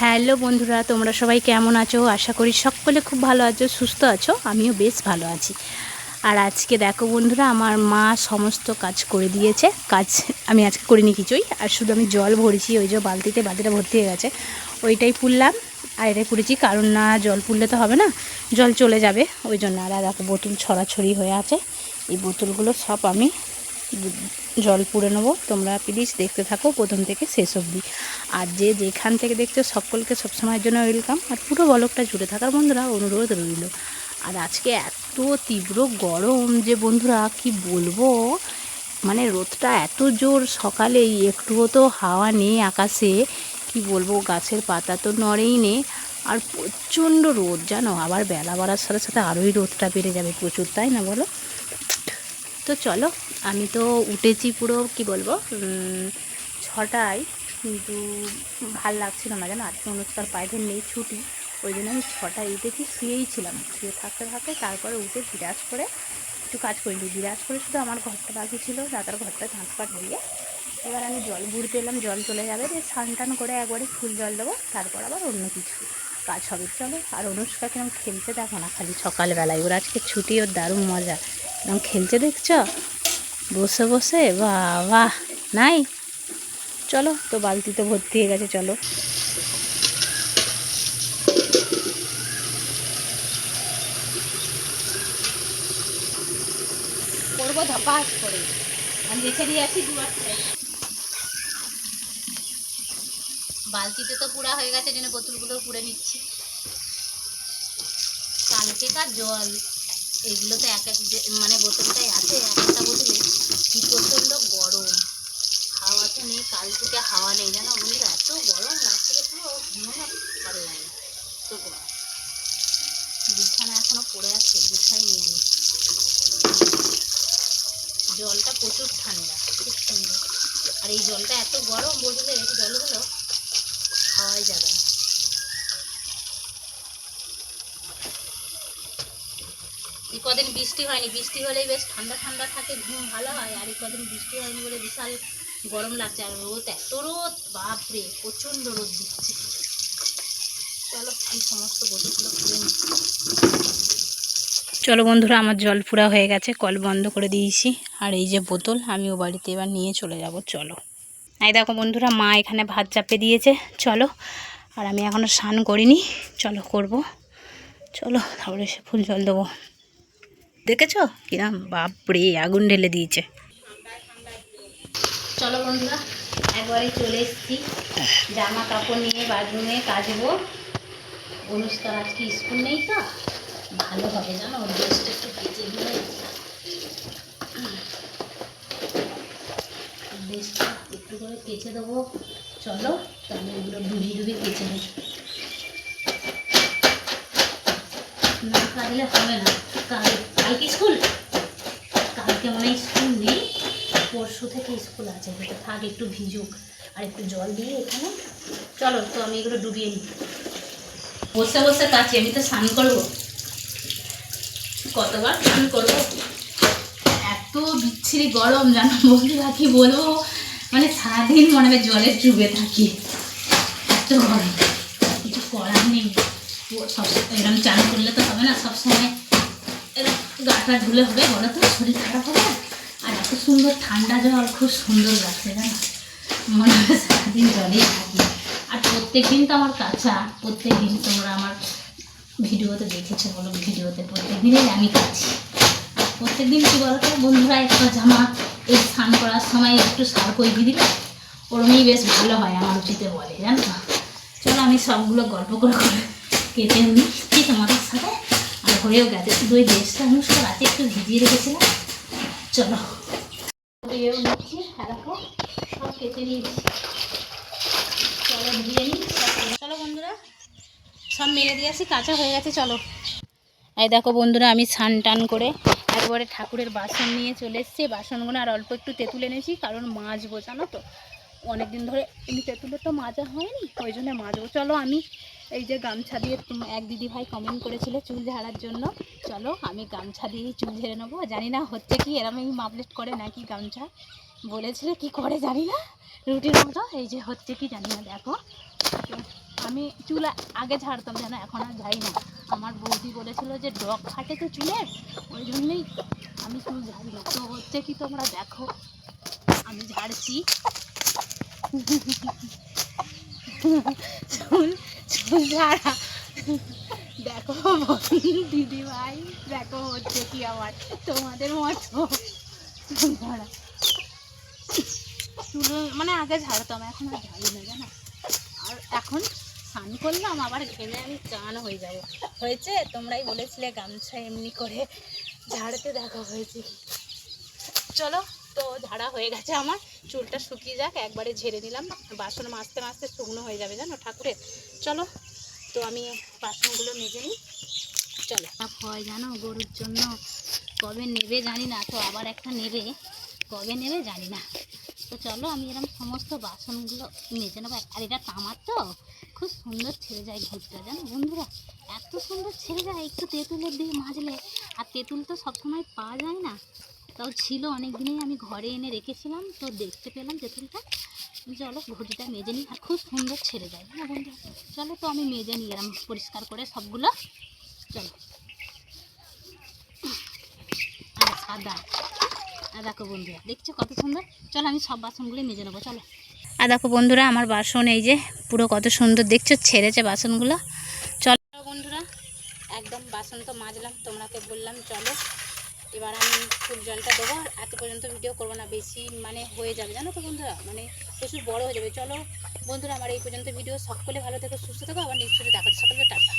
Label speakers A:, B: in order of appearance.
A: Hello বন্ধুরা, তোমরা সবাই কেমন আছো? আশা করি সকলে খুব ভালো আছো, সুস্থ আছো, আমিও বেশ ভালো আছি। আর আজকে দেখো বন্ধুরা, আমার মা সমস্ত কাজ করে দিয়েছে। কাজ আমি আজকে করিনি কিছুই, আর শুধু আমি জল ভরেছি, ওই যে বালতিতে বালতিটা ভর্তি হয়ে গেছে, ওইটাই পুড়লাম। আর এটাই পুড়েছি কারণ না, জল পুড়লে তো হবে না, জল চলে যাবে, ওই জন্য। আর দেখো বোতল ছড়াছড়ি হয়ে আছে, এই বোতলগুলো সব আমি জল পুড়ে নেব। তোমরা প্লিজ দেখতে থাকো, প্রথম থেকে শেষ অবধি। আর যে যেখান থেকে দেখছ, সকলকে সবসময়ের জন্য ওয়েলকাম আর পুরো বলকটা জুড়ে থাকার বন্ধুরা, অনুরোধ রইল। আর আজকে এত তীব্র গরম যে বন্ধুরা, কি বলব? মানে রোদটা এত জোর সকালেই, একটুও তো হাওয়া নেই আকাশে। কি বলব, গাছের পাতা তো নড়েই নেই আর প্রচণ্ড রোদ, জানো? আবার বেলা বাড়ার সাথে সাথে আরোই রোদটা বেড়ে যাবে প্রচুর, তাই না বলো? তো চলো, আমি তো উঠেছি পুরো, কি বলব ছটায়। কিন্তু ভালো লাগছিল না জানো? আজকে অনুষ্ঠান প্রাইভেট নেই ছুটি। ওই জন্য আমি ছটায় উঠেছি শুয়েই ছিলাম। শুয়ে থাকতে থাকতে তারপরে উঠে বিরাজ করে একটু কাজ করিনি বিরাজ করে শুধু আমার ঘরটা বাকি ছিল, দাদার ঘরটা ঝাঁট পাট দিয়ে। এবার আমি জল বুড়তে এলাম, জল চলে যাবে যে স্নান টান করে একবারে ফুল জল দেবো, তারপর আবার অন্য কিছু কাজ হবে। চলো, আর অনুষ্কা কিরম খেলছে দেখো না খালি সকালবেলায়। ওর আজকে ছুটি, ওর দারুণ মজা। কিরম খেলছে দেখছ? বসে বসে, বাহ বাহ, নাই? চলো, তো বালতিতে ভর্তি হয়ে গেছে, চলো। করব ধপাস করে। আমি রেখে দিয়ে বালতিতে তো পুরা হয়ে গেছে, জন্য বোতলগুলো পুড়ে নিচ্ছি। কালকেকার জল, এগুলো তো এক এক মানে বোতলটাই আছে এক একটা বোতলে কি প্রচণ্ড গরম হাওয়া তো নেই কাল থেকে হাওয়া নেই জানো বন্ধুরা এত গরম রাত্রে পুরো ঘুমানো ভালো লাগে না। তো গরম বিছানা এখনও পড়ে আছে গুছাইনি আমি জলটা প্রচুর ঠান্ডা, খুব সুন্দর। আর এই জলটা এত গরম, বলতে জলগুলো খাওয়াই যাবে এই কদিন বৃষ্টি হয়নি, বৃষ্টি হলেই বেশ ঠান্ডা ঠান্ডা থাকে, ঘুম ভালো হয়, আর এই কদিন বৃষ্টি হয়নি বলে বিশাল গরম লাগছে, আর রোদ, এত রোদ, বাপরে, প্রচণ্ড রোদ দিচ্ছে। চলো, এই সমস্ত বোতলগুলো খুলে নিই চলো বন্ধুরা, আমার জল পুরা হয়ে গেছে, কল বন্ধ করে দিয়েছি। আর এই যে বোতল আমি ও বাড়িতে এবার নিয়ে চলে যাব, চলো। এই দেখো বন্ধুরা, মা এখানে ভাত চাপে দিয়েছে, চলো। আর আমি এখনও স্নান করিনি, চলো করব। চলো, তারপরে সে ফুল জল দেবো। দেখেছ? কিরাম বাপরে, আগুন ঢেলে দিয়েছে। চলো বন্ধুরা, একবারে চলে এসেছি। জামা কাপড় নিয়ে, বাথরুমে কাচবো। অনুষ্ঠান আজকে স্কুল নেই তো। ভালো হবে জানো? ড্রেসটা একটু ড্রেসটা একটু করে কেচে দেবো। চলো, তাহলে এগুলো ডুবি ডুবি কেচে নিই। না কাটলে হবে না। কাল, কালকে স্কুল? কালকে মনে স্কুল নেই। পরশু থেকে স্কুল আছে এটা থাক, একটু ভিজুক। আর একটু জল দিয়ে এখানে। চলো, তো আমি এগুলো ডুবিয়ে নিই। বসে বসে কাছি আমি তো স্নান করব। কতবার স্নান করব? এত বিচ্ছিরি গরম, জানো বন্ধুরা কি বলব মানে সারাদিন মনে হয় জলে ডুবে থাকি। এত গরম, কিছু করার নেই। সব, এরকম চান করলে তো হবে না সবসময় গাটা ধুলে হবে, বলো তো, শরীর খারাপ হবে? আর এত সুন্দর ঠান্ডা জল, খুব সুন্দর লাগছে, জানো। মনে হয় সারাদিন জলেই থাকি। আর প্রত্যেক দিন তো আমার কাঁচা প্রত্যেক দিন তোমরা আমার ভিডিওতে দেখেছ বলো, ভিডিওতে প্রত্যেক দিনই আমি কাছি আর প্রত্যেক দিন কী বলতো, বন্ধুরা, একটা জামা, এই স্নান করার সময় একটু সার দিয়ে দিলে ওরমই বেশ ভালো হয়, আমার উচিতে বলে, জানো? না চলো, আমি সবগুলো গল্প করে করে কেটে নিচ্ছি তোমাদের সাথে? আর হয়েও গেছে। শুধু ওই ড্রেসটা অনুষ্ঠান রাতে একটু ভিজিয়ে রেখেছিলাম। চলো। সব নিয়েছি। চলো নিই চলো, বন্ধুরা সব মেরে দিয়ে আসি, কাঁচা হয়ে গেছে, চলো। এই দেখো বন্ধুরা, আমি স্নান টান করে একবারে ঠাকুরের বাসন নিয়ে চলে এসেছি। বাসনগুলো আর অল্প একটু তেঁতুল এনেছি, কারণ মাজবো জানো তো। অনেক দিন ধরে এমনি তেঁতুলের তো মাজা হয়নি, ওই জন্য মাজবো। চলো আমি এই যে গামছা দিয়ে এক দিদি ভাই কমেন্ট করেছিল চুল ঝাড়ার জন্য। চলো আমি গামছা দিয়েই চুল ঝেড়ে নেব। জানি না হচ্ছে কি, এরমই মাপলেট করে নাকি গামছা। বলেছিল কি করে জানি না, রুটির মতো। এই যে হচ্ছে কি জানি না, দেখো। আমি চুল আগে ঝাড়তাম যেন এখন আর ঝাড়ি না। আমার বৌদি বলেছিল যে, ডগ ফাটে তো চুলের, ওই জন্যই আমি চুল ঝাড়ি না। তো হচ্ছে কি তোমরা দেখো, আমি ঝাড়ছি। চুল চুল ঝাড়া। দেখো দিদি ভাই দেখো হচ্ছে কি আমার, তোমাদের মতো চুল ঝাড়া। চুল মানে আগে ঝাড়তাম, এখন আর ঝাড়ি না, জানো? আর এখন স্নান করলাম, আবার ঘেমে আমি চান হয়ে যাব। হয়েছে, তোমরাই বলেছিলে গামছা এমনি করে ঝাড়তে দেখা হয়েছে। চলো, তো ঝাড়া হয়ে গেছে আমার, চুলটা শুকিয়ে যাক, একবারে ঝেড়ে নিলাম। বাসন মাজতে মাজতে শুকনো হয়ে যাবে জানো ঠাকুরের চলো, তো আমি বাসনগুলো মেজে নিই। চলো। হয় জানো গরুর জন্য, কবে নেবে জানি না, তো আবার একটা নেবে, কবে নেবে জানি না। তো চলো আমি এরকম সমস্ত বাসনগুলো মেজে নেব। আর এটা তামার তো। খুব সুন্দর ছেড়ে যায় ঘুরটা জানো বন্ধুরা? এত সুন্দর ছেড়ে যায়, একটু তেঁতুলের দিয়ে মাজলে। আর তেঁতুল তো সবসময় পাওয়া যায় না। তাও ছিল অনেক দিনেই আমি ঘরে এনে রেখেছিলাম, তো দেখতে পেলাম তেঁতুলটা। চলো ঘটিটা মেজে নিই। আর খুব সুন্দর ছেড়ে যায় হ্যাঁ বন্ধুরা? চলো তো আমি মেজে নিই এরম পরিষ্কার করে সবগুলো। চলো। আর সাদা। আর দেখো বন্ধুরা, দেখছ কত সুন্দর? চলো আমি সব বাসনগুলো মেজে নেব, চলো। আর দেখো বন্ধুরা, আমার বাসন এই যে পুরো কত সুন্দর, দেখছ? ছেড়েছে বাসনগুলো। চলো বন্ধুরা, একদম বাসন তো মাজলাম তোমরাকে বললাম চলো। এবার আমি ফুল জলটা দেবো, আর এত পর্যন্ত ভিডিও করব না, বেশি মানে হয়ে যাবে, জানো তো বন্ধুরা? মানে প্রচুর বড় হয়ে যাবে, চলো। বন্ধুরা, আমার এই পর্যন্ত ভিডিও, সকলে ভালো থেকো, সুস্থ থেকো, আবার নেক্সট দেখা সকলকে টাটা।